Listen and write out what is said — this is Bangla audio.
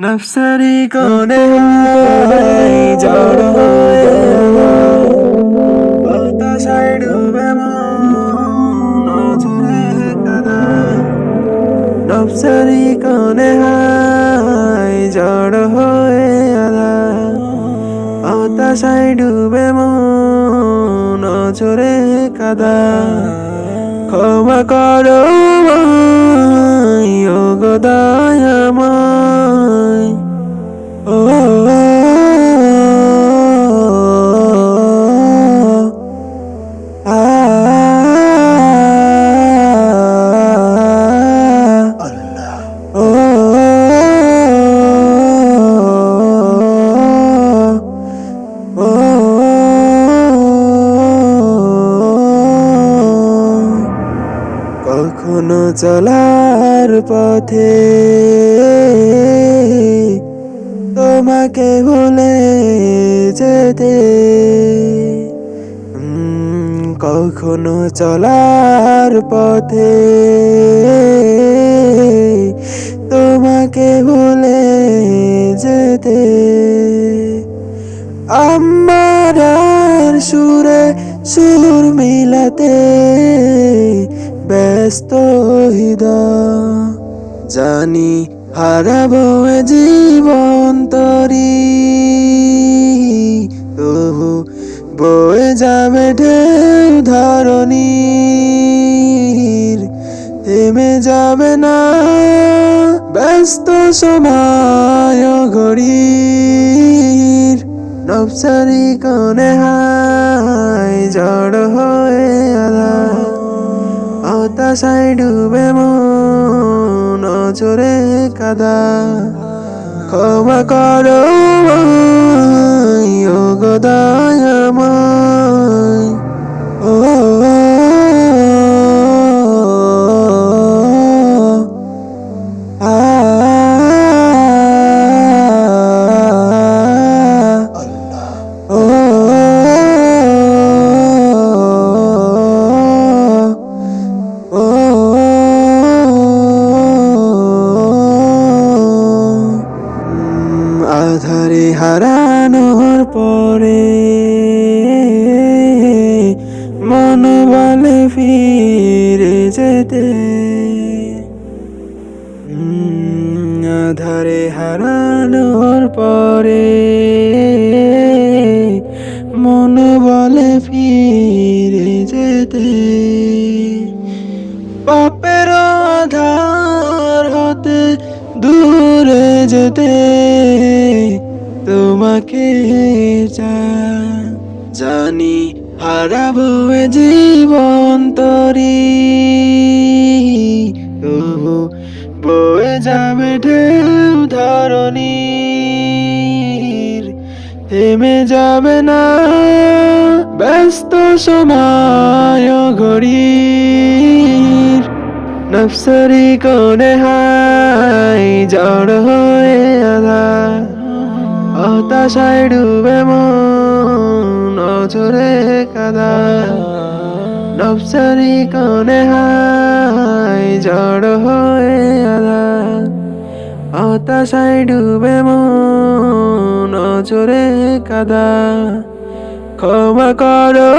নফসারি কোনে জড় হয়ে বাতাসায় ডুবে নজরে কাদা নফসারি কোনে হাই জড় হয়ে আদা বাতাসায় ডুবে নজরে কাদা ক্ষমা করো গো দয়াময়। কখনো চলার পথে। তোমাকে ভুলে যেতে। কখনো চলার পথে। তোমাকে ভুলে যেতে। আমার সুরে সুর মিলাতে ব্যস্ত হৃদয়, জানি হারাবো জীবন তরি। তবু বয়ে যাবে ঢেউ ধরণীর, থেমে যাবে না ব্যস্ত সময় ঘড়ির। নবসারি কোনে হাই জড় হয়ে আধা হতাশায় ডুবে মন নজরে কাদা। ক্ষমা করো আমায়, হারানোর পরে মন বলে ফিরে যেতে। আধারে হারানোর পরে মন বলে ফিরে যেতে। পাপের আধার হতে দূরে যেতে। তোমাকে জানি হারাবো জীবন তরি। তবু বয়ে যাবে ঢেউ ধরণীর। থেমে যাবে না ব্যস্ত সময় ঘড়ির। নফসারি কোনে হাই, জড় হয়ে হতাশায় ডুবে মন নজরে কাদা। নবসারি কনে হাই জড় হয়ে আধা। হতাশায় ডুবে মন নজরে কাদা। ক্ষমা করো